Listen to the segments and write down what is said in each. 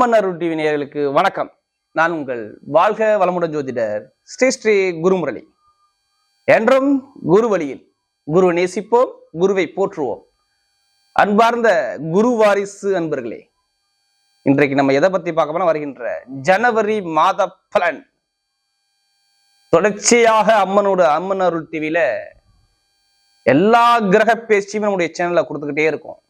அம்மன் அருள் TV நேயர்களுக்கு வணக்கம். நான் உங்கள் வாழ்க வளமுடன் ஜோதிடர் ஸ்ரீ ஸ்ரீ குருமுரளி. என்றும் குரு வழியில் குரு நேசிப்போம் குருவை போற்றுவோம். அன்பார்ந்த குரு வாரிசு அன்பர்களே இன்றைக்கு நம்ம எதை பத்தி பார்க்க போனா வருகின்ற ஜனவரி மாத பலன். தொடர்ச்சியாக அம்மனோட அம்மன் அருள் டிவியில எல்லா கிரக பேச்சியுமே நம்முடைய சேனல்ல கொடுத்துக்கிட்டே இருக்கும்.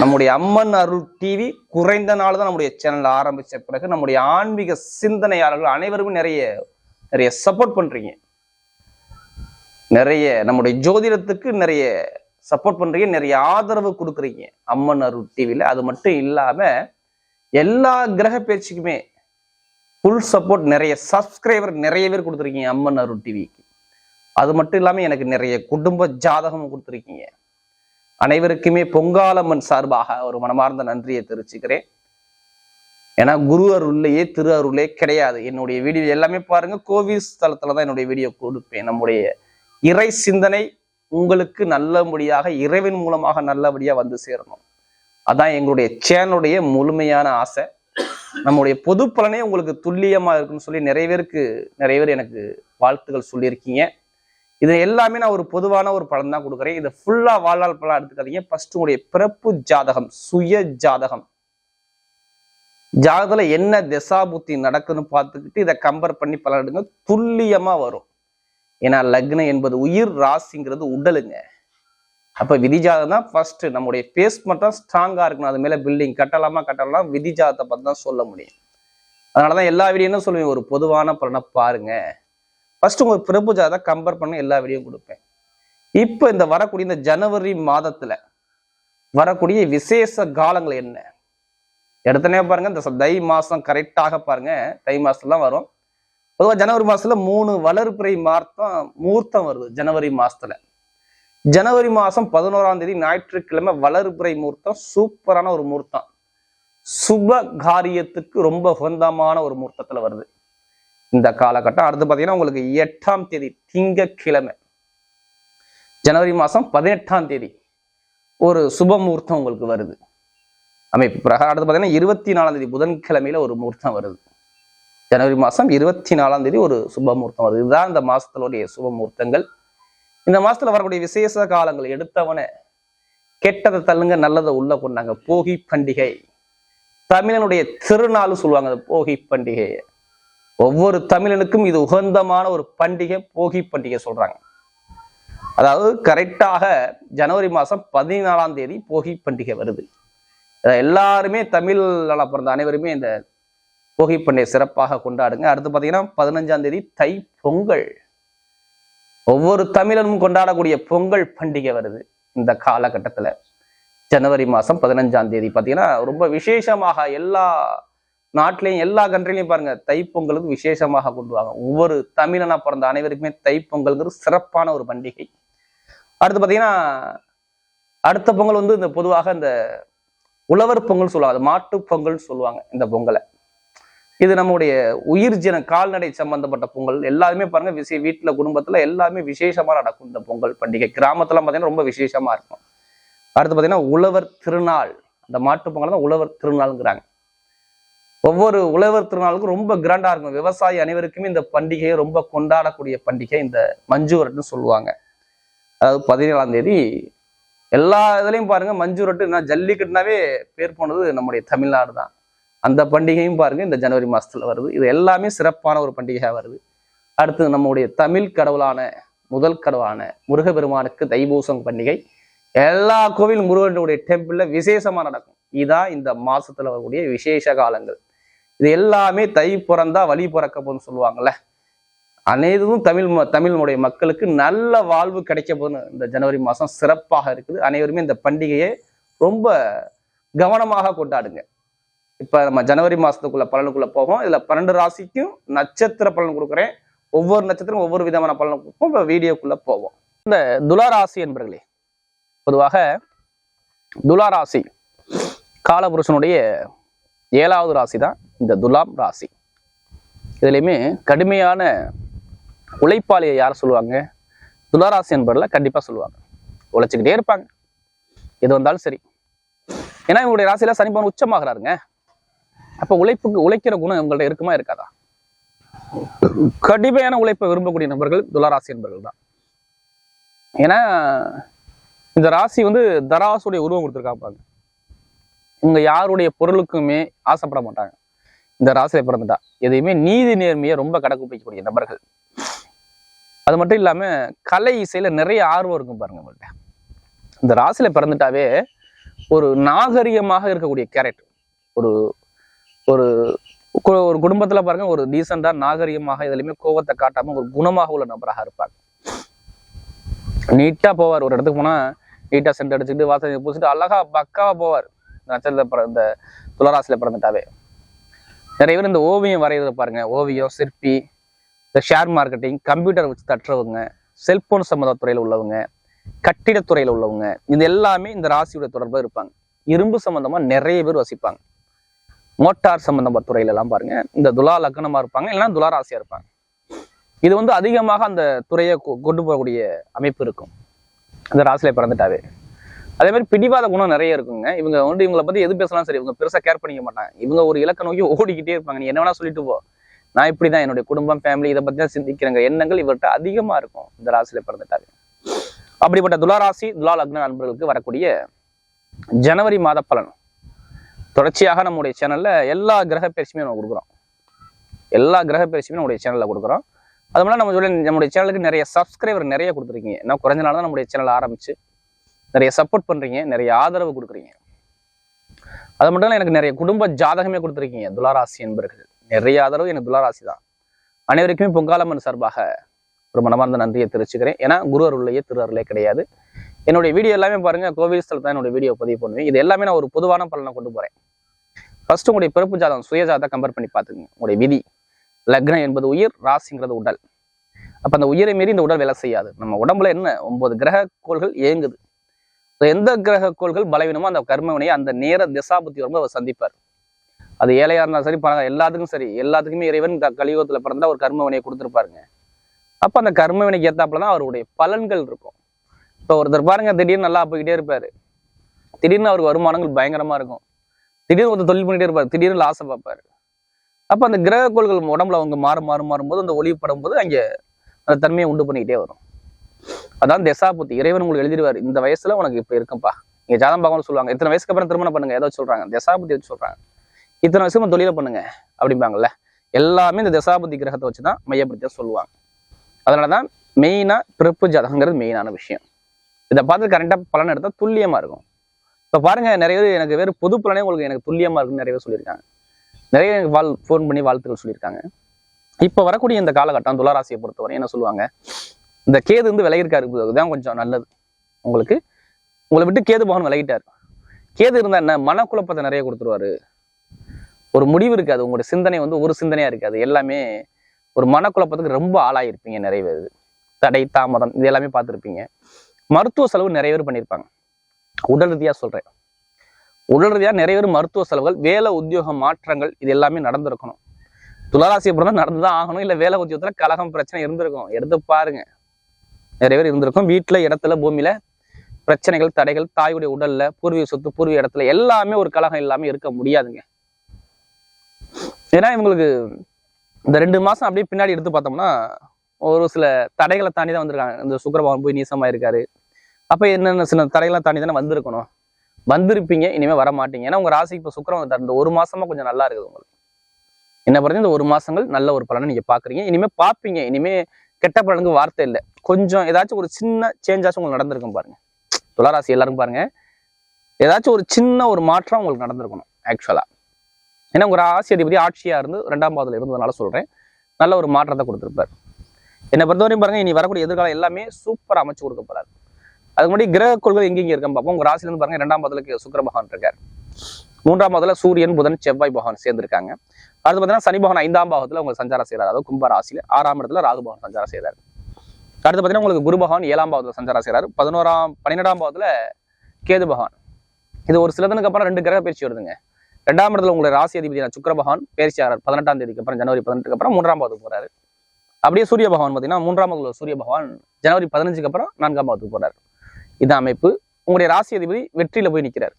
நம்முடைய அம்மன் அருள் டிவி குறைந்த நாள் தான் நம்முடைய சேனல் ஆரம்பித்த பிறகு நம்முடைய ஆன்மீக சிந்தனையாளர்கள் அனைவருமே நிறைய நிறைய சப்போர்ட் பண்ணுறீங்க நிறைய நம்முடைய ஜோதிடத்துக்கு நிறைய சப்போர்ட் பண்ணுறீங்க நிறைய ஆதரவு கொடுக்குறீங்க அம்மன் அருள் டிவியில அது மட்டும் இல்லாமல் எல்லா கிரக பேச்சுக்குமே ஃபுல் சப்போர்ட் நிறைய சப்ஸ்கிரைபர் நிறைய பேர் கொடுத்துருக்கீங்க அம்மன் அருள் டிவிக்கு. அது மட்டும் இல்லாமல் எனக்கு நிறைய குடும்ப ஜாதகம் கொடுத்துருக்கீங்க. அனைவருக்குமே பொங்காலம்மன் சார்பாக ஒரு மனமார்ந்த நன்றியை தெரிவிச்சுக்கிறேன். ஏன்னா குரு அருள்லையே திரு அருளே கிடையாது. என்னுடைய வீடியோ எல்லாமே பாருங்க. கோவில் ஸ்தலத்துல தான் என்னுடைய வீடியோ கொடுப்பேன். நம்முடைய இறை சிந்தனை உங்களுக்கு நல்லபடியாக இறைவன் மூலமாக நல்லபடியாக வந்து சேரணும். அதான் எங்களுடைய சேனலுடைய முழுமையான ஆசை. நம்முடைய பொது பலனே உங்களுக்கு துல்லியமாக இருக்குன்னு சொல்லி நிறைய பேருக்கு நிறைய பேர் எனக்கு வாழ்த்துக்கள் சொல்லியிருக்கீங்க. இது எல்லாமே நான் ஒரு பொதுவான ஒரு பலன் தான் கொடுக்குறேன். இதை ஃபுல்லாக வாழ்நாள் பலன் எடுத்துக்காதீங்க. ஃபர்ஸ்ட் உங்களுடைய பிறப்பு ஜாதகம் சுய ஜாதகம். ஜாதகத்துல என்ன திசா புத்தி நடக்குதுன்னு பார்த்துக்கிட்டு இதை கம்பேர் பண்ணி பலன் எடுங்க. துல்லியமா வரும். ஏன்னா லக்னம் என்பது உயிர் ராசிங்கிறது உடலுங்க. அப்போ விதி ஜாதகம் தான் ஃபர்ஸ்ட் நம்முடைய பேஸ் மட்டும் ஸ்ட்ராங்காக இருக்கணும். அது மேலே பில்டிங் கட்டலாமா கட்டலாம் விதி ஜாதகத்தை தான் சொல்ல முடியும். அதனாலதான் எல்லா வீடியோ சொல்லுவேன்? ஒரு பொதுவான பலனை பாருங்கள் ஃபர்ஸ்ட் உங்க பிரபு ஜாதகம் கம்பேர் பண்ண எல்லா வீடியோ கொடுப்பேன். இப்போ இந்த வரக்கூடிய இந்த ஜனவரி மாதத்துல வரக்கூடிய விசேஷ காலங்கள் என்ன? எடுத்தனே பாருங்க இந்த தை மாசம் கரெக்டாக பாருங்க தை மாசம்லாம் வரும். பொதுவாக ஜனவரி மாசத்துல மூணு வளர்பிறை மார்த்தம் மூர்த்தம் வருது ஜனவரி மாசத்துல. ஜனவரி மாசம் பதினோராம் தேதி ஞாயிற்றுக்கிழமை வளர்பிறை மூர்த்தம் சூப்பரான ஒரு மூர்த்தம். சுப காரியத்துக்கு ரொம்ப உகந்தமான ஒரு மூர்த்தத்துல வருது. இந்த காலகட்டம். அடுத்து பார்த்தீங்கன்னா உங்களுக்கு எட்டாம் தேதி திங்கக்கிழமை ஜனவரி மாசம் பதினெட்டாம் தேதி ஒரு சுப முகூர்த்தம் உங்களுக்கு வருது. அமைப்பு பிரகாரம். அடுத்து பார்த்தீங்கன்னா இருபத்தி நாலாம் தேதி புதன்கிழமையில ஒரு முகூர்த்தம் வருது. ஜனவரி மாசம் இருபத்தி நாலாம் தேதி ஒரு சுப முகூர்த்தம் வருது. இதுதான் இந்த மாசத்தினுடைய சுப முகூர்த்தங்கள். இந்த மாசத்துல வரக்கூடிய விசேஷ காலங்கள் எடுத்தவன கெட்டதை தள்ளுங்க நல்லதை உள்ள கொண்டாங்க. போகி பண்டிகை. தமிழனுடைய திருநாள் சொல்லுவாங்க அந்த போகி பண்டிகை ஒவ்வொரு தமிழனுக்கும் இது உகந்தமான ஒரு பண்டிகை போகி பண்டிகை சொல்றாங்க. அதாவது கரெக்டாக ஜனவரி மாதம் பதினாலாம் தேதி போகி பண்டிகை வருது. இதை எல்லாருமே தமிழ் பிறந்த அனைவருமே இந்த போகி பண்டிகை சிறப்பாக கொண்டாடுங்க. அடுத்து பார்த்தீங்கன்னா பதினஞ்சாம் தேதி தை பொங்கல். ஒவ்வொரு தமிழனும் கொண்டாடக்கூடிய பொங்கல் பண்டிகை வருது இந்த காலகட்டத்தில். ஜனவரி மாதம் பதினஞ்சாம் தேதி பார்த்தீங்கன்னா ரொம்ப விசேஷமாக எல்லா நாட்டிலையும் எல்லா கண்ட்ரிலையும் பாருங்க தைப்பொங்கலுக்கு விசேஷமாக கொண்டுவாங்க ஒவ்வொரு தமிழனா பிறந்த அனைவருக்குமே தைப்பொங்கல்ங்கிறது சிறப்பான ஒரு பண்டிகை. அடுத்து பார்த்தீங்கன்னா அடுத்த பொங்கல் வந்து இந்த பொதுவாக இந்த உழவர் பொங்கல் சொல்லுவாங்க. மாட்டு பொங்கல் சொல்லுவாங்க இந்த பொங்கலை. இது நம்முடைய உயிர் ஜன கால்நடை சம்பந்தப்பட்ட பொங்கல். எல்லாருமே பாருங்க விசே வீட்டில் குடும்பத்தில் எல்லாமே விசேஷமா நடக்கும் இந்த பொங்கல் பண்டிகை. கிராமத்துல பார்த்தீங்கன்னா ரொம்ப விசேஷமா இருக்கும். அடுத்து பார்த்தீங்கன்னா உழவர் திருநாள். அந்த மாட்டு பொங்கல் தான் உழவர் திருநாள்ங்கிறாங்க. ஒவ்வொரு உழவர் திருநாளுக்கும் ரொம்ப கிராண்டா இருக்கும். விவசாயி அனைவருக்குமே இந்த பண்டிகையை ரொம்ப கொண்டாடக்கூடிய பண்டிகை இந்த மஞ்சுவரட்டுன்னு சொல்லுவாங்க. அதாவது பதினேழாம் தேதி. எல்லா இதுலையும் பாருங்க மஞ்சுரட்டு நான் ஜல்லிக்கட்டுனாவே பேர் போனது நம்முடைய தமிழ்நாடு தான். அந்த பண்டிகையும் பாருங்க இந்த ஜனவரி மாசத்துல வருது. இது எல்லாமே சிறப்பான ஒரு பண்டிகையா வருது. அடுத்து நம்முடைய தமிழ் கடவுளான முதல் கடவுளான முருகபெருமானுக்கு தைபூசம் பண்டிகை. எல்லா கோவில் முருகனுடைய டெம்பிள்ல விசேஷமா நடக்கும். இதான் இந்த மாசத்துல வரக்கூடிய விசேஷ காலங்கள். இது எல்லாமே தை பிறந்தா வழி பிறக்க போகுதுன்னு சொல்லுவாங்கல்ல. அனைத்தும் தமிழ் ம- மக்களுக்கு நல்ல வாழ்வு கிடைக்க போகுதுன்னு இந்த ஜனவரி மாதம் சிறப்பாக இருக்குது. அனைவருமே இந்த பண்டிகையை ரொம்ப கவனமாக கொண்டாடுங்க. இப்போ நம்ம ஜனவரி மாதத்துக்குள்ள பலனுக்குள்ள போவோம் இதில் பன்னெண்டு ராசிக்கும் நட்சத்திர பலன் கொடுக்குறேன். ஒவ்வொரு நட்சத்திரம் ஒவ்வொரு விதமான பலன் கொடுப்போம். இப்போ வீடியோக்குள்ளே போவோம். இந்த துளாராசி என்பர்களே பொதுவாக துளாராசி காலபுருஷனுடைய ஏழாவது ராசி தான் இந்த துலாம் ராசி. இதுலையுமே கடுமையான உழைப்பாளியை யார் சொல்லுவாங்க? துளாராசி என்பதில் கண்டிப்பாக சொல்லுவாங்க. உழைச்சிக்கிட்டே இருப்பாங்க. எது வந்தாலும் சரி. ஏன்னா இவங்களுடைய ராசியில் சனி உச்சமாகிறாருங்க. உச்சமாகறாருங்க உழைப்புக்கு உழைக்கிற குணம் உங்கள்ட்ட இருக்குமா இருக்காதா? கடுமையான உழைப்பை விரும்பக்கூடிய நபர்கள் துளாராசி என்பர்கள் தான். ஏன்னா இந்த ராசி வந்து தராசுடைய உருவம் கொடுத்துருக்காப்பாங்க இவங்க யாருடைய பொருளுக்குமே ஆசைப்பட மாட்டாங்க. இந்த ராசியில பிறந்துட்டா. எதையுமே நீதி நேர்மையை ரொம்ப கடைப்பிடிக்கக்கூடிய நபர்கள். அது மட்டும் இல்லாம கலை இசையில நிறைய ஆர்வம் இருக்கும் பாருங்க உங்கள்கிட்ட இந்த ராசியில பிறந்துட்டாவே ஒரு நாகரிகமாக இருக்கக்கூடிய கேரக்டர் ஒரு ஒரு ஒரு குடும்பத்துல பாருங்க ஒரு டீசெண்டா நாகரிகமாக எதுலையுமே கோவத்தை காட்டாம ஒரு குணமாக உள்ள நபராக இருப்பாங்க நீட்டா போவார். ஒரு இடத்துக்கு போனா நீட்டா சென்ட் அடிச்சுட்டு வாசனை பூசிட்டு அழகா பக்காவா போவார். இந்த நட்சத்திரத்துல பிற- இந்த துளராசியில பிறந்துட்டாவே. நிறைய பேர் இந்த ஓவியம் வரைகிறத பாருங்க. ஓவியம் சிற்பி இந்த ஷேர் மார்க்கெட்டிங் கம்ப்யூட்டர் வச்சு தட்டுறவங்க செல்போன் சம்மந்த துறையில உள்ளவங்க கட்டிடத்துறையில உள்ளவங்க இது எல்லாமே இந்த ராசியோட தொடர்பா இருப்பாங்க. இரும்பு சம்பந்தமா நிறைய பேர் வசிப்பாங்க. மோட்டார் சம்பந்தமா துறையில எல்லாம் பாருங்க. இந்த துலா லக்னமாக இருப்பாங்க இல்லைன்னா துலா ராசியா இருப்பாங்க. இது வந்து அதிகமாக அந்த துறையை கொ- கொண்டு போகக்கூடிய அமைப்பு இருக்கும். அந்த ராசியில பிறந்துட்டாவே. அதே மாதிரி பிடிவாத குணம் நிறைய இருக்குங்க. இவங்க வந்து இவங்களை பத்தி எது பேசலாம் சரி இவங்க பெருசா கேர் பண்ணிக்க மாட்டாங்க. இவங்க ஒரு இலக்க நோக்கி ஓடிக்கிட்டே இருப்பாங்க. நீ என்ன வேணா சொல்லிட்டு போ. நான் இப்படிதான். என்னுடைய குடும்பம் ஃபேமிலி இதை பத்தி தான் சிந்திக்கிறேங்க எண்ணங்கள் இவர்கிட்ட அதிகமா இருக்கும். இந்த ராசியில பிறந்துட்டாரு அப்படிப்பட்ட துலா ராசி துலா லக்ன நண்பர்களுக்கு வரக்கூடிய ஜனவரி மாத பலன். தொடர்ச்சியாக நம்முடைய சேனல்ல எல்லா கிரக பயிற்சியுமே நம்ம கொடுக்குறோம். எல்லா கிரக பயிற்சியுமே நம்முடைய சேனல்ல கொடுக்குறோம். அது மாதிரி நம்ம சொல்ல நம்முடைய சேனலுக்கு நிறைய சப்ஸ்கிரைபர் நிறைய கொடுத்துருக்கீங்க. நான் குறைஞ்ச நாள் தான் நம்முடைய சேனல் ஆரம்பிச்சு நிறைய சப்போர்ட் பண்ணுறீங்க நிறைய ஆதரவு கொடுக்குறீங்க. அது மட்டும் இல்லை எனக்கு நிறைய குடும்ப ஜாதகமே கொடுத்துருக்கீங்க துளாராசி என்பர்கள். நிறைய ஆதரவு எனக்கு துளாராசி தான். அனைவருக்குமே பொங்காலம்மன் சார்பாக ஒரு மனமார்ந்த நன்றியை தெரிவிச்சுக்கிறேன். ஏன்னா குரு அருளையே திரு அருளே கிடையாது. என்னுடைய வீடியோ எல்லாமே பாருங்க கோவில் ஸ்தலத்தை என்னுடைய வீடியோ பதிவு பண்ணுவேன். இது எல்லாமே நான் ஒரு பொதுவான பலனை கொண்டு போகிறேன் ஃபர்ஸ்ட் உங்களுடைய பிறப்பு ஜாதகம் சுய ஜாதகம் கம்பேர் பண்ணி பார்த்துங்க. உங்களுடைய விதி லக்னம் என்பது உயிர் ராசிங்கிறது உடல். அப்போ அந்த உயிரை மீறி இந்த உடல் வேலை செய்யாது. நம்ம உடம்புல என்ன? ஒன்பது கிரக கோள்கள் இயங்குது. எந்த கிரக கோள்கள் பலவீனமோ அந்த கர்மவினையை அந்த நேர திசாபுத்தி வரும்போது அவர் சந்திப்பார். அது ஏழையாக இருந்தாலும் சரி பணம் எல்லாத்துக்கும் சரி. எல்லாத்துக்குமே இறைவன் கலியுகத்தில் கலியுகத்துல பிறந்தா ஒரு கர்மவினையை கொடுத்துருப்பாருங்க. அப்போ அந்த கர்மவினைக்கு ஏற்றாப்புல தான் அவருடைய பலன்கள் இருக்கும். இப்போ ஒருத்தர் பாருங்க திடீர்னு நல்லா போய்கிட்டே இருப்பார். திடீர்னு அவருக்கு வருமானங்கள் பயங்கரமா இருக்கும். திடீர்னு ஒருத்தர் தொழில் பண்ணிட்டே இருப்பார். திடீர்னு லாசை பார்ப்பாரு. அப்போ அந்த கிரக கோள்கள் உடம்புல அவங்க மாறும் மாறும் மாறும்போது அந்த ஒளி படும்போது அங்கே அந்த தன்மையை உண்டு பண்ணிக்கிட்டே வரும். அதான் தசாபுத்தி. இறைவன் உங்களுக்கு எழுதிடுவார். இந்த வயசுல உனக்கு இப்ப இருக்கும்பா. நீங்கள் ஜாதம் பார்க்கணும் சொல்லுவாங்க. இத்தனை வயசுக்கு அப்புறம் திருமணம் பண்ணுங்க. ஏதோ சொல்றாங்க. தசாபுத்தி வச்சு சொல்றாங்க. இத்தனை வயசுக்கு தொழில பண்ணுங்க. அப்படிம்பாங்கல்ல. எல்லாமே இந்த தசாபுத்தி கிரகத்தை வச்சு தான் மையப்படுத்தி சொல்லுவாங்க. அதனாலதான் மெயினாக பிறப்பு ஜாதகங்கிறது மெயினான விஷயம். இதை பார்த்து கரெக்டாக பலன் எடுத்தா துல்லியமா இருக்கும். இப்போ பாருங்க நிறைய பேர் எனக்கு வேறு பொது பலனே உங்களுக்கு எனக்கு துல்லியமா இருக்குன்னு நிறைய பேர் சொல்லியிருக்காங்க. நிறைய எனக்கு வாழ் ஃபோன் பண்ணி வாழ்த்துக்கள் சொல்லியிருக்காங்க. இப்போ வரக்கூடிய இந்த காலகட்டம் துளாராசியை பொறுத்தவரை என்ன சொல்லுவாங்க? இந்த கேது வந்து விலகிருக்காரு தான் கொஞ்சம் நல்லது. உங்களுக்கு உங்களை விட்டு கேது பகவான் விலகிட்டார். கேது இருந்தா என்ன? மனக்குழப்பத்தை நிறைய கொடுத்துருவாரு. ஒரு முடிவு இருக்காது. உங்களுடைய சிந்தனை வந்து ஒரு சிந்தனையா இருக்காது. எல்லாமே ஒரு மனக்குழப்பத்துக்கு ரொம்ப ஆளாயிருப்பீங்க நிறைய பேர். தடை தாமதம் இது எல்லாமே பார்த்துருப்பீங்க. மருத்துவ செலவு நிறைய பேர் பண்ணியிருப்பாங்க. உடல் ரீதியாக சொல்றேன். உடல் ரீதியாக நிறைய பேர் மருத்துவ செலவுகள் வேலை உத்தியோக மாற்றங்கள் இது எல்லாமே நடந்திருக்கணும். துலாராசி அப்புறம் தான் நடந்து தான் ஆகணும். இல்லை வேலை உத்தியோகத்துல கலகம் பிரச்சனை இருந்திருக்கும். எடுத்து பாருங்க. நிறைய பேர் இருந்திருக்கும். வீட்டுல இடத்துல பூமியில பிரச்சனைகள் தடைகள் தாயுடைய உடல்ல பூர்வீக சொத்து பூர்வீக இடத்துல எல்லாமே ஒரு கலகம் இல்லாம இருக்க முடியாதுங்க. ஏன்னா இவங்களுக்கு இந்த ரெண்டு மாசம் அப்படியே பின்னாடி எடுத்து பார்த்தோம்னா ஒரு சில தடைகளை தாண்டி தான் வந்திருக்காங்க. இந்த சுக்கரபவன் போய் நீசமாயிருக்காரு. அப்ப என்னென்ன சில தடைகளை தாண்டி தானே வந்திருக்கணும். வந்திருப்பீங்க இனிமே வர மாட்டீங்க ஏன்னா உங்க ராசிக்கு இப்போ சுக்கரம் வந்துட்டாரு. இந்த ஒரு மாசமா கொஞ்சம் நல்லா இருக்குது உங்களுக்கு. என்ன பொறுத்த இந்த ஒரு மாசங்கள் நல்ல ஒரு பலனை நீங்க பாக்குறீங்க. இனிமே பாப்பீங்க. இனிமே கெட்ட பலனுக்கு வார்த்தை இல்லை. கொஞ்சம் ஏதாச்சும் ஒரு சின்ன சேஞ்சாச்சும் உங்களுக்கு நடந்திருக்கும் பாருங்க. துளாராசி எல்லாரும் பாருங்க. ஏதாச்சும் ஒரு சின்ன ஒரு மாற்றம் உங்களுக்கு நடந்திருக்கணும் ஆக்சுவலாக ஏன்னா உங்கள் ராசி அதிபதி ஆட்சியாக இருந்து ரெண்டாம் பாதத்தில் இருந்ததுனால சொல்கிறேன் நல்ல ஒரு மாற்றத்தை கொடுத்துருப்பார். என்னை பொறுத்தவரையும் பாருங்க இனி வரக்கூடிய எதிர்காலம் எல்லாமே சூப்பராக அமைச்சு கொடுக்க போறாரு. அதுக்கு முன்னாடி கிரக கொள்கை எங்கெங்க இருக்கும் பார்ப்போம் உங்கள் ராசிலேருந்து பாருங்கள் பாருங்க இரண்டாம் பாதத்துக்கு சுக்கிர பகவான் இருக்கார். மூன்றாம் பாதத்துல சூரியன் புதன் செவ்வாய் பகவான் சேர்ந்திருக்காங்க. அடுத்து பார்த்தீங்கன்னா சனி பகவான் ஐந்தாம் பாகத்தில் உங்கள் சஞ்சாரம் செய்கிறார் அதாவது கும்ப ராசியில் ஆறாம் இடத்துல ராகு பகவான் சஞ்சாரம் செய்கிறார் அடுத்து பார்த்தீங்கன்னா உங்களுக்கு குரு பகவான் ஏழாம் பாவத்தில் சஞ்சாரம் செய்கிறார் பதினோராம் பன்னிரெண்டாம் பாவத்தில் கேது பகவான். இது ஒரு சிலதனுக்கு அப்புறம் ரெண்டு கிரக பயிற்சி வருதுங்க. ரெண்டாம் இடத்துல உங்களுடைய ராசி அதிபதியான சுக்கர பகவான் பயிற்சி ஆறார். பதினெட்டாம் தேதிக்கு அப்புறம் ஜனவரி பதினெட்டுக்கு அப்புறம் மூன்றாம் பாவத்துக்கு போறாரு. அப்படியே சூரிய பகவான் பார்த்தீங்கன்னா மூன்றாம் உள்ள சூரிய பகவான் ஜனவரி பதினஞ்சுக்கு அப்புறம் நான்காம் பாவத்துக்கு போறாரு. இது அமைப்பு உங்களுடைய ராசி அதிபதி வெற்றியில போய் நிக்கிறாரு.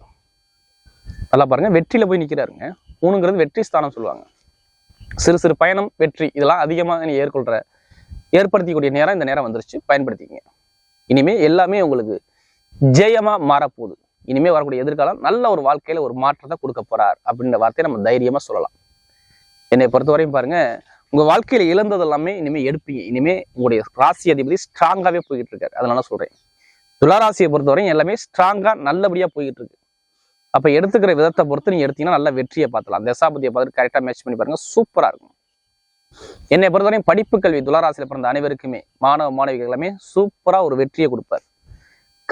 நல்லா பாருங்க வெற்றியில போய் நிக்கிறாருங்க. மூணுங்கிறது வெற்றி ஸ்தானம் சொல்லுவாங்க. சிறு சிறு பயணம் வெற்றி. இதெல்லாம் அதிகமாக நீ ஏற்கொள்ற ஏற்படுத்திக்கூடிய நேரம் இந்த நேரம் வந்துருச்சு. பயன்படுத்திக்கங்க. இனிமே எல்லாமே உங்களுக்கு ஜெயமா மாறப்போகுது. இனிமே வரக்கூடிய எதிர்காலம் நல்ல ஒரு வாழ்க்கையில ஒரு மாற்றத்தை கொடுக்க போறார் அப்படின்ற வார்த்தையை நம்ம தைரியமா சொல்லலாம். என்னை பொறுத்தவரையும் பாருங்க உங்க வாழ்க்கையில இழந்தது எல்லாமே இனிமே எடுப்பீங்க. இனிமே உங்களுடைய ராசி அதிபதி ஸ்ட்ராங்காவே போய்கிட்டு இருக்காரு. அதனால சொல்றேன். துளாராசியை பொறுத்தவரையும் எல்லாமே ஸ்ட்ராங்கா நல்லபடியா போய்கிட்டு இருக்கு. அப்ப எடுத்துக்கிற விதத்தை பொறுத்து நீங்க எடுத்தீங்கன்னா நல்ல வெற்றியை பார்த்துலாம் தசாபதியை பார்த்துட்டு கரெக்டா மேட்ச் பண்ணி பாருங்க. சூப்பரா இருக்கும். என்னை பொறுத்தவரையும் படிப்பு கல்வி துளாராசியில் பிறந்த அனைவருக்குமே மாணவ மாணவிகள் எல்லாமே ஒரு வெற்றியை கொடுப்பார்.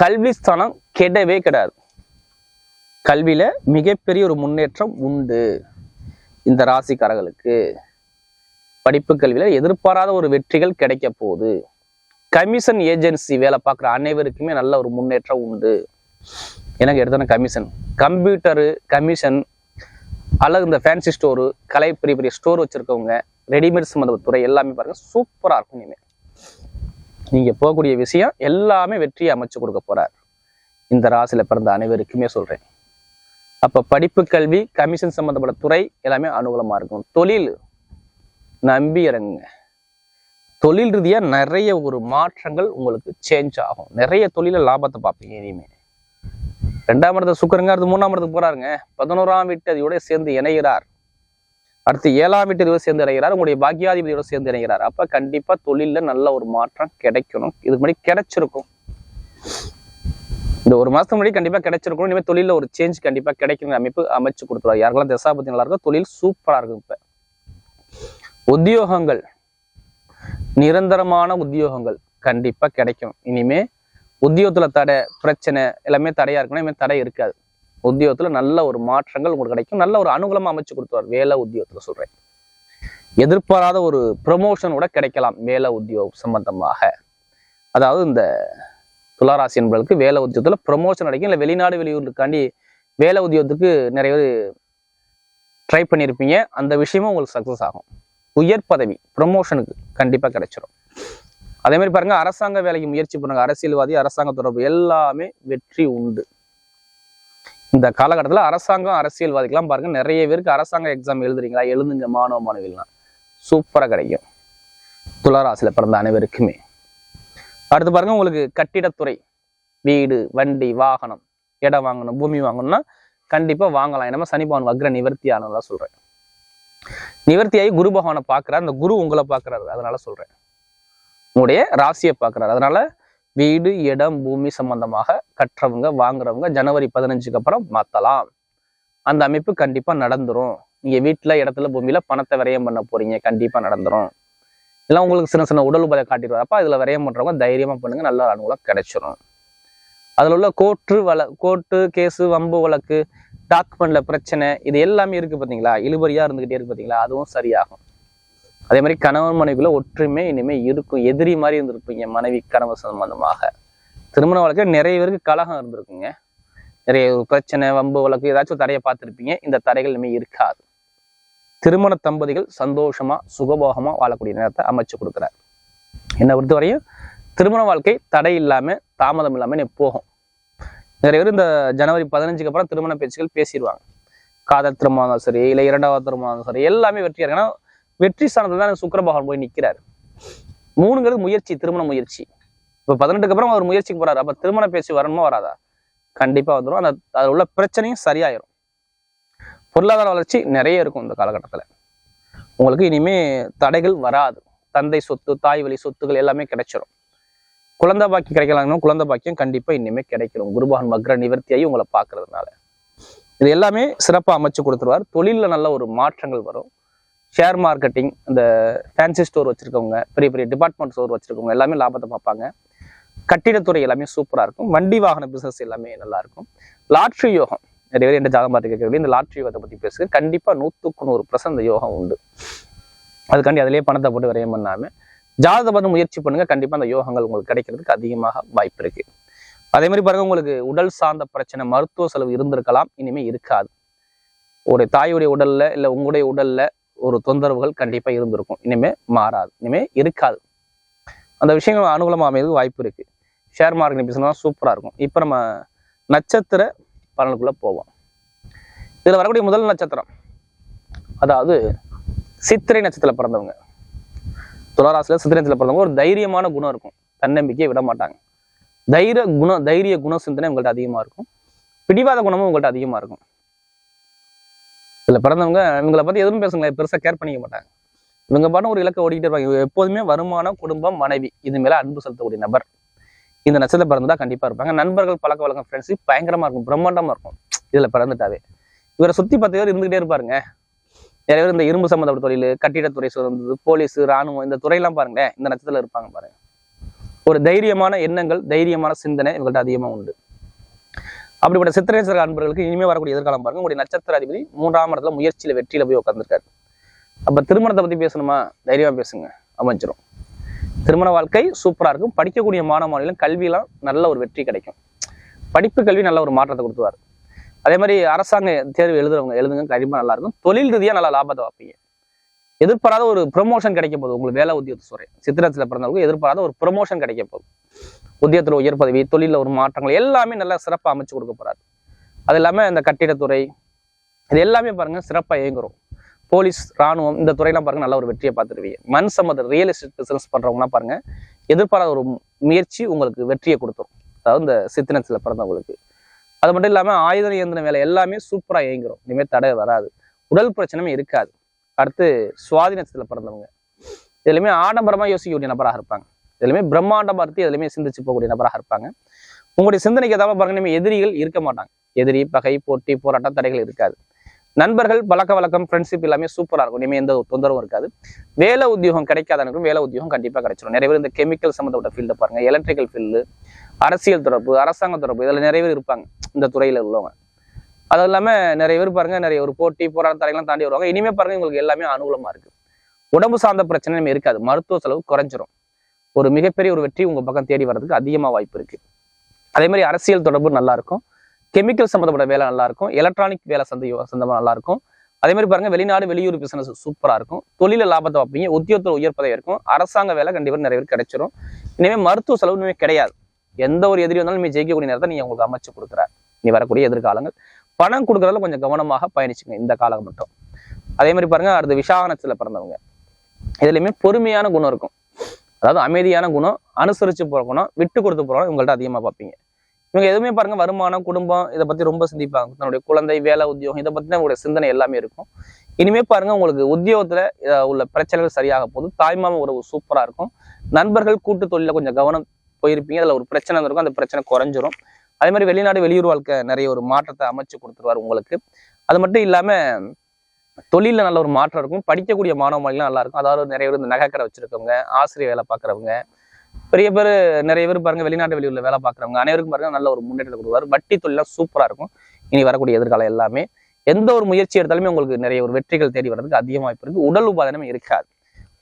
கல்வி ஸ்தானம் கெடவே கிடையாது கல்வியில மிகப்பெரிய ஒரு முன்னேற்றம் உண்டு. இந்த ராசிக்காரர்களுக்கு படிப்பு கல்வியில் எதிர்பாராத ஒரு வெற்றிகள் கிடைக்க போகுது. கமிஷன் ஏஜென்சி வேலை பார்க்குற அனைவருக்குமே நல்ல ஒரு முன்னேற்றம் உண்டு. எனக்கு எடுத்தன கமிஷன். கம்ப்யூட்டரு கமிஷன் அல்லது இந்த ஃபேன்சி ஸ்டோரு கலை பெரிய பெரிய ஸ்டோர் வச்சுருக்கவங்க ரெடிமேட் சம்மந்த துறை எல்லாமே பாருங்க சூப்பராக இருக்கும் இனிமேல் நீங்க போகக்கூடிய விஷயம் எல்லாமே வெற்றியை அமைச்சு கொடுக்க போகிறார் இந்த ராசியில பிறந்த அனைவருக்குமே சொல்றேன். அப்போ படிப்பு கல்வி கமிஷன் சம்மந்தப்பட்ட துறை எல்லாமே அனுகூலமா இருக்கும். தொழில் நம்பி இறங்குங்க. தொழில் ரீதியாக நிறைய ஒரு மாற்றங்கள் உங்களுக்கு சேஞ்ச் ஆகும். நிறைய தொழில லாபத்தை பார்ப்பீங்க இனிமே. ரெண்டாம் இடத்துல சுக்கரங்க அது மூணாம் இடத்துக்கு போறாருங்க. பதினோராம் வீட்டு அதையோட சேர்ந்து இணைகிறார். அடுத்து ஏழாம் வீட்டு சேர்ந்து இணைகிறார் உங்களுடைய பாக்கியாதிபதியோட சேர்ந்து இணைகிறார் அப்ப கண்டிப்பா தொழிலில் நல்ல ஒரு மாற்றம் கிடைக்கணும். இதுக்கு முன்னாடி கிடைச்சிருக்கும். இந்த ஒரு மாதத்துக்கு முன்னாடி கண்டிப்பாக கிடைச்சிருக்கணும். இனிமேல் தொழிலில் ஒரு சேஞ்ச் கண்டிப்பாக கிடைக்கணும் அமைப்பு அமைச்சு கொடுத்துருவார். யாருக்கெல்லாம் தசாபதி நல்லா இருக்கோ தொழில் சூப்பராக இருக்கும் இப்போ. உத்தியோகங்கள் நிரந்தரமான உத்தியோகங்கள் கண்டிப்பாக கிடைக்கும் இனிமே உத்தியோகத்தில் தடை பிரச்சனை எல்லாமே தடையாக இருக்கணும். இனிமேல் தடை இருக்காது. உத்தியோகத்தில் நல்ல ஒரு மாற்றங்கள் உங்களுக்கு கிடைக்கும். நல்ல ஒரு அனுகூலமாக அமைச்சு கொடுத்துருவார். வேலை உத்தியோகத்தில் சொல்கிறேன் எதிர்பாராத ஒரு ப்ரமோஷன் கூட கிடைக்கலாம் வேலை உத்தியோகம் சம்பந்தமாக. அதாவது இந்த துளாராசி என்பவர்களுக்கு வேலை உத்தியோகத்தில் ப்ரமோஷன் கிடைக்கும் இல்லை வெளிநாடு வெளியூருக்காண்டி வேலை உத்தியோகத்துக்கு நிறைய பேர் ட்ரை பண்ணியிருப்பீங்க அந்த விஷயமும் உங்களுக்கு சக்ஸஸ் ஆகும். உயர் பதவி ப்ரமோஷனுக்கு கண்டிப்பாக கிடைச்சிடும் அதே மாதிரி அரசாங்க வேலைக்கு முயற்சி பண்ணுங்க. அரசியல்வாதி அரசாங்க தொடர்பு எல்லாமே வெற்றி உண்டு. இந்த காலகட்டத்துல அரசாங்கம் அரசியல்வாதிகள்லாம் பாருங்க நிறைய பேருக்கு அரசாங்க எக்ஸாம் எழுதுறீங்களா? எழுதுங்க மாணவ மாணவிகள்லாம். சூப்பரா கிடைக்கும். துளாராசியில பிறந்த அனைவருக்குமே. அடுத்து பாருங்க உங்களுக்கு கட்டிடத்துறை வீடு வண்டி வாகனம் இடம் வாங்கணும் பூமி வாங்கணும்னா கண்டிப்பா வாங்கலாம். என்னமா சனிபவன் வக்ர நிவர்த்தி ஆனதெல்லாம் சொல்றேன். நிவர்த்தியாகி குரு பகவானை பார்க்குறாரு. அந்த குரு உங்களை பார்க்குறாரு. அதனால சொல்றேன். உங்களுடைய ராசியை பார்க்கறாரு. அதனால வீடு இடம் பூமி சம்பந்தமாக கற்றவங்க வாங்குறவங்க ஜனவரி பதினஞ்சுக்கு அப்புறம் மாற்றலாம் அந்த அமைப்பு கண்டிப்பாக நடந்துடும் நீங்கள் வீட்டில் இடத்துல பூமியில் பணத்தை விரயம் பண்ண போகிறீங்க கண்டிப்பாக நடந்துடும் இல்லை உங்களுக்கு சின்ன சின்ன உடல் உபதை காட்டிடுவார் அப்போ அதில் விரயம் பண்ணுறவங்க தைரியமாக பண்ணுங்க நல்ல அனுகூலம் கிடைச்சிரும். அதில் உள்ள கோர்ட்டு வழ கோர்ட்டு கேஸு வம்பு வழக்கு டாக்குமெண்ட்ல பிரச்சனை இது எல்லாமே இருக்குது பார்த்தீங்களா இழுபறியாக இருந்துக்கிட்டே இருக்குது பார்த்தீங்களா அதுவும் சரியாகும். அதே மாதிரி கணவன் மனைவிக்குள்ள ஒற்றுமை இனிமே இருக்கும். எதிரி மாதிரி இருந்திருப்பீங்க மனைவி கணவன் சம்பந்தமாக. திருமண வழக்கில் நிறைய பேருக்கு கலகம் இருந்திருக்குங்க. நிறைய பிரச்சனை வம்பு வழக்கு ஏதாச்சும் தடையை பார்த்துருப்பீங்க. இந்த தடைகள் இனிமேல் இருக்காது. திருமண தம்பதிகள் சந்தோஷமா சுகபோகமா வாழக்கூடிய நேரத்தை அமைச்சு கொடுக்குறார். என்னை பொறுத்தவரையும் திருமண வாழ்க்கை தடை இல்லாமல் தாமதம் இல்லாமல் போகும். நிறைய பேர் இந்த ஜனவரி பதினஞ்சுக்கு அப்புறம் திருமண பேச்சுகள் பேசிடுவாங்க. காதல் திருமணம் இருந்தாலும் சரி இல்லை இரண்டாவது திருமணம் இருந்தாலும் சரி எல்லாமே வெற்றியாக இருக்கு ஏன்னா வெற்றி ஸ்தானத்தில் தான் சுக்கர பகவான் போய் நிக்கிறாரு. மூணுங்கிறது முயற்சி திருமண முயற்சி. இப்ப பதினெட்டுக்கு அப்புறம் அவர் முயற்சிக்கு போறாரு. அப்போ திருமண பேச்சு வரணுமா வராதா? கண்டிப்பா வந்துடும் அந்த அதில் உள்ள பிரச்சனையும் சரியாயிரும். பொருளாதார வளர்ச்சி நிறைய இருக்கும் இந்த காலகட்டத்துல. உங்களுக்கு இனிமே தடைகள் வராது. தந்தை சொத்து தாய் வழி சொத்துகள் எல்லாமே கிடைச்சிரும். குழந்தை பாக்கியம் கிடைக்கலாம்னா குழந்தை பாக்கியம் கண்டிப்பா இனிமே கிடைக்கிறோம் குருபகன் மக்ர நிவர்த்தியாகி உங்களை பார்க்கறதுனால. இது எல்லாமே சிறப்பா அமைச்சு கொடுத்துருவார். தொழிலில் நல்ல ஒரு மாற்றங்கள் வரும். ஷேர் மார்க்கெட்டிங் இந்த ஃபேன்சி ஸ்டோர் வச்சுருக்கவங்க பெரிய பெரிய டிபார்ட்மெண்ட் ஸ்டோர் வச்சுருக்கவங்க எல்லாமே லாபத்தை பார்ப்பாங்க. கட்டிடத்துறை எல்லாமே சூப்பராக இருக்கும். வண்டி வாகன பிஸ்னஸ் எல்லாமே நல்லாயிருக்கும் லாட்ரி யோகம். நிறைய பேர் எந்த ஜாதகம் பார்த்து கேட்கறது இந்த லாட்ரி யோகத்தை பற்றி பேசுது கண்டிப்பாக நூற்றுக்கு நூறு பர்சன்ட் யோகம் உண்டு. அதுக்காண்டி அதிலேயே பணத்தை போட்டு விரயம் பண்ணாமல் ஜாதகத்தை பார்த்து முயற்சி பண்ணுங்கள் கண்டிப்பாக அந்த யோகங்கள் உங்களுக்கு கிடைக்கிறதுக்கு அதிகமாக வாய்ப்பு இருக்குது அதே மாதிரி பாருங்க உங்களுக்கு உடல் சார்ந்த பிரச்சனை மருத்துவ செலவு இருந்திருக்கலாம். இனிமேல் இருக்காது. ஒரு தாயுடைய உடல்ல இல்லை உங்களுடைய உடல்ல ஒரு தொந்தரவுகள் கண்டிப்பா இருந்திருக்கும். இனிமே மாறாது. இனிமே இருக்காது. அந்த விஷயங்கள் அனுகூலமாக அமையதுக்கு வாய்ப்பு இருக்கு. ஷேர் மார்க்கெட் பிசினஸ் சூப்பரா இருக்கும். இப்போ நம்ம நட்சத்திர பலனுக்குள்ள போவோம். இதுல வரக்கூடிய முதல் நட்சத்திரம் அதாவது சித்திரை நட்சத்திரத்தில் பிறந்தவங்க. துளாராசில சித்திரை நட்சத்திரத்தில் பிறந்தவங்க ஒரு தைரியமான குணம் இருக்கும். தன்னம்பிக்கையை விட மாட்டாங்க. தைரிய குணம் தைரிய குண சிந்தனை உங்கள்கிட்ட அதிகமா இருக்கும். பிடிவாத குணமும் உங்கள்கிட்ட அதிகமா இருக்கும். இதுல பிறந்தவங்க இவங்களை பற்றி எதுவும் பேசுங்களா பெருசா கேர் பண்ணிக்க மாட்டாங்க. இவங்க பாட்டும் ஒரு இலக்கை ஓடிக்கிட்டே இருப்பாங்க. எப்போதுமே வருமானம் குடும்பம் மனைவி இது மேல அன்பு செலுத்தக்கூடிய நபர். இந்த நட்சத்திரம் பிறந்தா கண்டிப்பா இருப்பாங்க. நண்பர்கள் பழக்க வழக்கம் ஃப்ரெண்ட்ஷிப் பயங்கரமாக இருக்கும். பிரம்மாண்டமாக இருக்கும். இதுல பிறந்துட்டாவே. இவரை சுத்தி பத்து பேர் இருந்துகிட்டே இருப்பாருங்க. நிறைய பேர் இந்த இரும்பு சம்மந்தப்பட்ட தொழில் கட்டிடத்துறை சார்ந்தது போலீஸ் ராணுவம் இந்த துறையெல்லாம் பாருங்களேன். இந்த நட்சத்திரத்தில் இருப்பாங்க பாருங்க. ஒரு தைரியமான எண்ணங்கள் தைரியமான சிந்தனை இவங்கள்ட்ட அதிகமா உண்டு. அப்படிப்பட்ட சித்திரேஸ்வர அன்பர்களுக்கு இனிமே வரக்கூடிய எதிர்காலம் பாருங்க. உங்களுடைய நட்சத்திர அதிபதி மூன்றாம் இடத்துல முயற்சியில வெற்றியில போய் உட்காந்துருக்காரு அப்ப திருமணத்தை பத்தி பேசணுமா? தைரியமா பேசுங்க. அமைஞ்சிரும். திருமண வாழ்க்கை சூப்பரா இருக்கும். படிக்கக்கூடிய மாணவ மாணவிகளும் கல்வியெல்லாம் நல்ல ஒரு வெற்றி கிடைக்கும். படிப்பு கல்வி நல்ல ஒரு மாற்றத்தை கொடுத்துவார் அதே மாதிரி அரசாங்க தேர்வு எழுதுறவங்க எழுதுங்க கண்டிப்பா நல்லா இருக்கும். தொழில் ரீதியா நல்லா லாபத்தை வைப்பீங்க எதிர்பாராத ஒரு ப்ரொமோஷன் கிடைக்க போகுது. உங்களுக்கு வேலை உத்தியோகத்துறை சித்திரத்தில் பிறந்தவங்களுக்கு எதிர்பாராத ஒரு ப்ரொமோஷன் கிடைக்க போகுது. உதயத்தில் உயர் பதவி தொழிலில் ஒரு மாற்றங்கள் எல்லாமே நல்லா சிறப்பாக அமைச்சு கொடுக்க போறாரு. அது இல்லாமல் இந்த கட்டிடத்துறை இது எல்லாமே பாருங்கள் சிறப்பாக இயங்குறோம். போலீஸ் ராணுவம் இந்த துறையெல்லாம் பாருங்கள் நல்ல ஒரு வெற்றியை பார்த்துருவீங்க. மண் சம்மந்த ரியல் எஸ்டேட் பிஸ்னஸ் பண்ணுறவங்களாம் பாருங்கள் எதிர்பாராத ஒரு முயற்சி உங்களுக்கு வெற்றியை கொடுத்துரும். அதாவது இந்த சித்தினத்தில் பிறந்தவங்களுக்கு. அது மட்டும் இல்லாமல் ஆயுத இயந்திர வேலை எல்லாமே சூப்பராக இயங்குறோம். இனிமேல் தடை வராது. உடல் பிரச்சனையும் இருக்காது. அடுத்து சுவாதினத்தில் பிறந்தவங்க. இதுலையுமே யோசிக்க யோசிக்கக்கூடிய நபராக இருப்பாங்க. எதுலையுமே பிரம்மாண்டமா இருந்து எதுலையுமே சிந்திச்சு போகக்கூடிய நபராக இருப்பாங்க. உங்களுடைய சிந்தனைக்கு ஏதாவது பாருங்க இனிமே எதிரிகள் இருக்க மாட்டாங்க. எதிரி பகை போட்டி போராட்டம் தடைகள் இருக்காது. நண்பர்கள் பழக்க வழக்கம் ஃப்ரெண்ட்ஷிப் எல்லாமே சூப்பரா இருக்கும். இனிமே எந்த ஒரு தொந்தரவும் இருக்காது. வேலை உத்தியோகம் கிடைக்காதவனுக்கும் வேலை உத்தியோகம் கண்டிப்பா கிடைச்சிடும் நிறைய பேர் இந்த கெமிக்கல் சம்மந்தப்பட்ட ஃபீல்டு பாருங்க எலக்ட்ரிக்கல் ஃபீல்டு அரசியல் தொடர்பு அரசாங்க தொடர்பு இதில் நிறைய பேர் இருப்பாங்க இந்த துறையில உள்ளவங்க. அது இல்லாம நிறைய பேர் பாருங்க நிறைய ஒரு போட்டி போராட்ட தடைகள்லாம் தாண்டி வருவாங்க. இனிமே பாருங்க உங்களுக்கு எல்லாமே அனுகூலமா இருக்கு. உடம்பு சார்ந்த பிரச்சனை இருக்காது. மருத்துவ செலவு குறைஞ்சிரும். ஒரு மிகப்பெரிய ஒரு வெற்றி உங்கள் பக்கம் தேடி வர்றதுக்கு அதிகமாக வாய்ப்பு இருக்கு. அதே மாதிரி அரசியல் தொடர்பு நல்லாயிருக்கும் கெமிக்கல் சம்மந்தப்பட்ட வேலை நல்லா இருக்கும் எலக்ட்ரானிக் வேலை சந்தை சந்தமாக நல்லாயிருக்கும் அதே மாதிரி பாருங்க வெளிநாடு வெளியூர் பிசினஸ் சூப்பராக இருக்கும். தொழில லாபத்தை பார்ப்பீங்க. உத்தியோகத்தில் உயர் பதவி இருக்கும். அரசாங்க வேலை கண்டிப்பாக நிறைய பேர் கிடைச்சிரும். இனிமேல் மருத்துவ செலவு இனிமேல் கிடையாது. எந்த ஒரு எதிரி வந்தாலும் நீங்க ஜெயிக்கக்கூடிய நேரத்தை நீங்கள் உங்களுக்கு அமைச்சு கொடுக்குறாரு. நீ வரக்கூடிய எதிர்காலங்கள். பணம் கொடுக்குறதுல கொஞ்சம் கவனமாக பயணிச்சுங்க இந்த காலம் மட்டும். அதே மாதிரி பாருங்க அடுத்து விசாகனத்தில் பிறந்தவங்க. இதுலையுமே பொறுமையான குணம் இருக்கும். அதாவது அமைதியான குணம் அனுசரித்து போகிற குணம் விட்டு கொடுத்து போகிறோம் இவங்கள்ட்ட அதிகமாக பார்ப்பீங்க. இவங்க எதுவுமே பாருங்க வருமானம் குடும்பம் இதை பற்றி ரொம்ப சிந்திப்பாங்க. தன்னுடைய குழந்தை வேலை உத்தியோகம் இதை பத்தி உங்களுடைய சிந்தனை எல்லாமே இருக்கும். இனிமேல் பாருங்க உங்களுக்கு உத்தியோகத்தில் உள்ள பிரச்சனைகள் சரியாக போகுது. தாய்மாம உறவு சூப்பராக இருக்கும். நண்பர்கள் கூட்டு தொழிலில் கொஞ்சம் கவனம் போயிருப்பீங்க. அதில் ஒரு பிரச்சனை இருக்கும் அந்த பிரச்சனை குறைஞ்சிரும். அதே மாதிரி வெளிநாடு வெளியூர் வாழ்க்கை நிறைய ஒரு மாற்றத்தை அமைச்சு கொடுத்துருவாரு உங்களுக்கு. அது மட்டும் இல்லாமல் தொழில நல்ல ஒரு மாற்றம் இருக்கும். படிக்கக்கூடிய மாணவ மாணவிகளும் நல்லா இருக்கும். அதாவது நிறைய பேர் இந்த நகைக்கடை வச்சிருக்கவங்க ஆசிரியர் வேலை பார்க்குறவங்க பெரிய பேர் நிறைய பேர் பாருங்க வெளிநாட்டு வெளியூர்ல வேலை பார்க்குறவங்க அனைவருக்கும் பாருங்க நல்ல ஒரு முன்னேற்றத்தை கொடுப்பார். வட்டி தொழிலாம் சூப்பரா இருக்கும். இனி வரக்கூடிய எதிர்காலம் எல்லாமே. எந்த ஒரு முயற்சி எடுத்தாலுமே உங்களுக்கு நிறைய ஒரு வெற்றிகள் தேடி வர்றதுக்கு அதிக வாய்ப்பு உடல் உபாதனமே இருக்காது.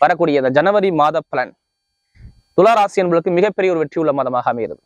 வரக்கூடிய இந்த ஜனவரி மாத பலன் துளாராசி என்பதற்கு மிகப்பெரிய ஒரு வெற்றி உள்ள மாதமாக அமைகிறது.